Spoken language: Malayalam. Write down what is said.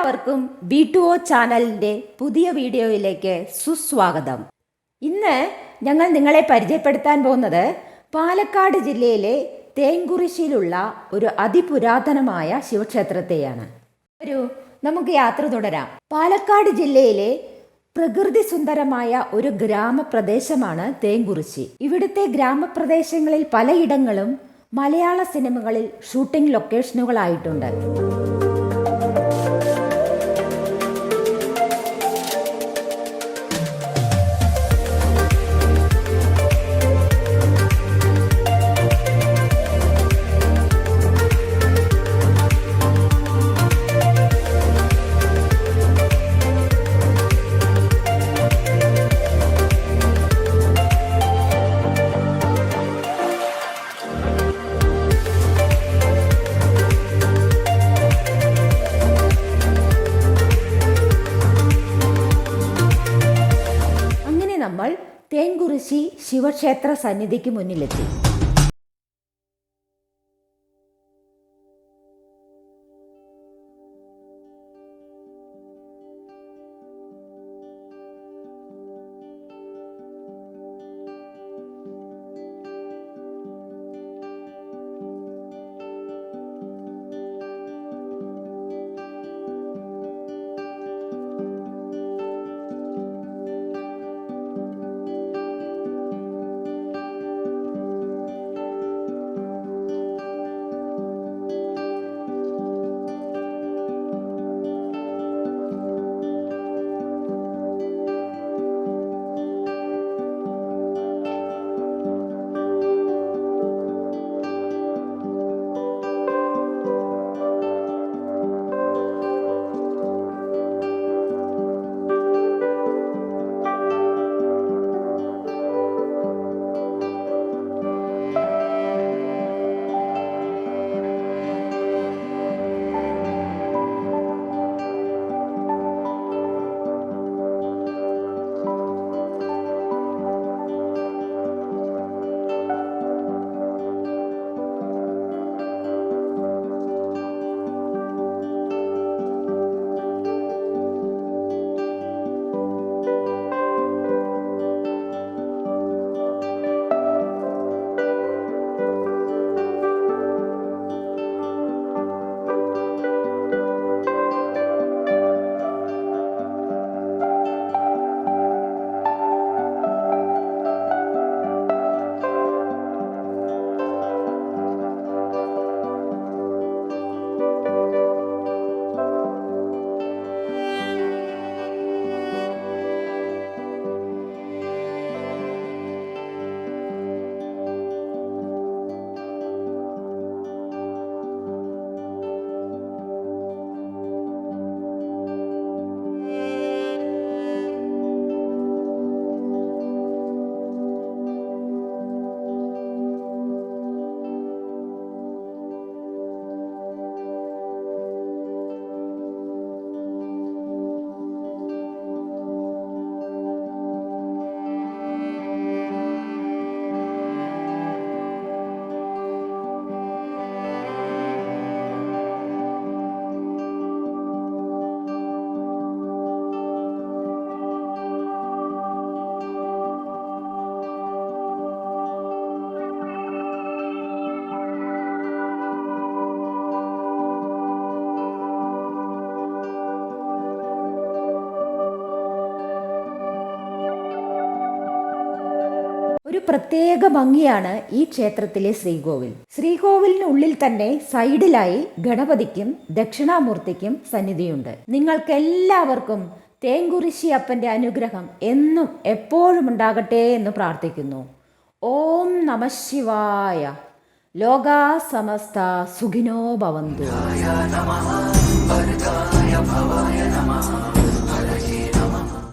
എല്ലാവർക്കും ബി ടു ഒ ചാനലിന്റെ പുതിയ വീഡിയോയിലേക്ക് സുസ്വാഗതം. ഇന്ന് ഞങ്ങൾ നിങ്ങളെ പരിചയപ്പെടുത്താൻ പോകുന്നത് പാലക്കാട് ജില്ലയിലെ തേങ്കുറിശിയിലുള്ള ഒരു അതിപുരാതനമായ ശിവക്ഷേത്രത്തെയാണ്. ഒരു നമുക്ക് യാത്ര തുടരാം. പാലക്കാട് ജില്ലയിലെ പ്രകൃതി സുന്ദരമായ ഒരു ഗ്രാമപ്രദേശമാണ് തേങ്കുറിശി ഇവിടുത്തെ ഗ്രാമപ്രദേശങ്ങളിൽ പലയിടങ്ങളും മലയാള സിനിമകളിൽ ഷൂട്ടിംഗ് ലൊക്കേഷനുകളായിട്ടുണ്ട്. നമ്മൾ തേൻകുറിശി ശിവക്ഷേത്ര സന്നിധിക്ക് മുന്നിലെത്തി. ഒരു പ്രത്യേക ഭംഗിയാണ് ഈ ക്ഷേത്രത്തിലെ ശ്രീകോവിൽ. ശ്രീകോവിലിനുള്ളിൽ തന്നെ സൈഡിലായി ഗണപതിക്കും ദക്ഷിണാമൂർത്തിക്കും സന്നിധിയുണ്ട്. നിങ്ങൾക്ക് എല്ലാവർക്കും തേങ്കുറിശി അപ്പന്റെ അനുഗ്രഹം എന്നും എപ്പോഴും ഉണ്ടാകട്ടെ എന്ന് പ്രാർത്ഥിക്കുന്നു. ഓം നമശിവായ ലോകാ സമസ്ത സുഖിനോ ഭവന്തു.